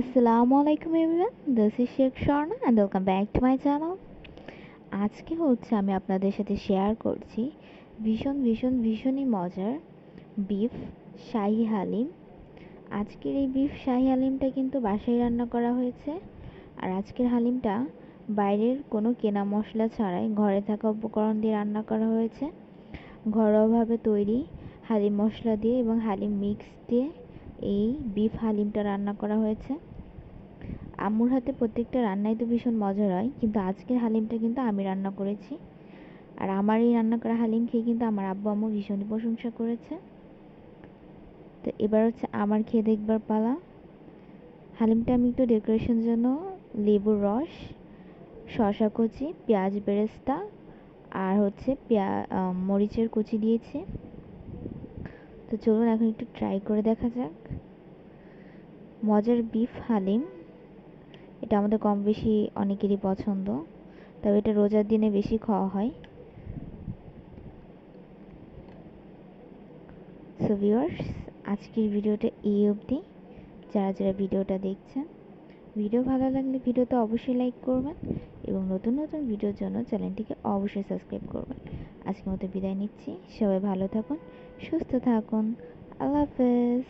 আসসালামু আলাইকুম everyone this is Sheikh Swarna and welcome back to my channel আজকে হচ্ছে আমি আপনাদের সাথে শেয়ার করছি ভীষণ ভীষণ, ভীষণই মজার বিফ শাহি হালিম। আজকের এই বিফ শাহি হালিমটা কিন্তু বাসায় রান্না করা হয়েছে। আর আজকের হালিমটা বাইরের কোনো কেনা মশলা ছাড়াই ঘরে থাকা উপকরণ দিয়ে রান্না করা হয়েছে। ঘরোয়াভাবে তৈরি হালিম মশলা দিয়ে এবং হালিম মিক্স দিয়ে এই বিফ হালিমটা রান্না করা হয়েছে। আম্মুর হাতে প্রত্যেকটা রান্নাই তো ভীষণ মজার হয়, কিন্তু আজকের হালিমটা কিন্তু আমি রান্না করেছি। আর আমার এই রান্না করা হালিম খেয়ে কিন্তু আমার আব্বু আম্মু ভীষণই প্রশংসা করেছে। তো এবার হচ্ছে আমার খেয়ে দেখবার পালা। হালিমটা আমি একটু ডেকোরেশন জন্য লেবুর রস শশা কুচি, পেঁয়াজ বেরেস্তা, আর হচ্ছে পেঁয়া মরিচের কুচি দিয়েছি। তো চলুন এখন একটু ট্রাই করে দেখা যাক। মজার বিফ হালিম, এটা আমাদের কম বেশি অনেকেরই পছন্দ, তবে এটা রোজার দিনে বেশি খাওয়া হয়। সো ভিউয়ার্স আজকের ভিডিওটা এই অবধি। যারা যারা ভিডিওটা দেখছেন ভিডিও ভালো লাগলে ভিডিওতে অবশ্যই লাইক করবেন এবং নতুন নতুন ভিডিওর জন্য চ্যানেলটিকে অবশ্যই সাবস্ক্রাইব করবেন। আজকের মতো বিদায় নিচ্ছি। সবাই ভালো থাকুন, সুস্থ থাকুন। আল্লাহ হাফেজ।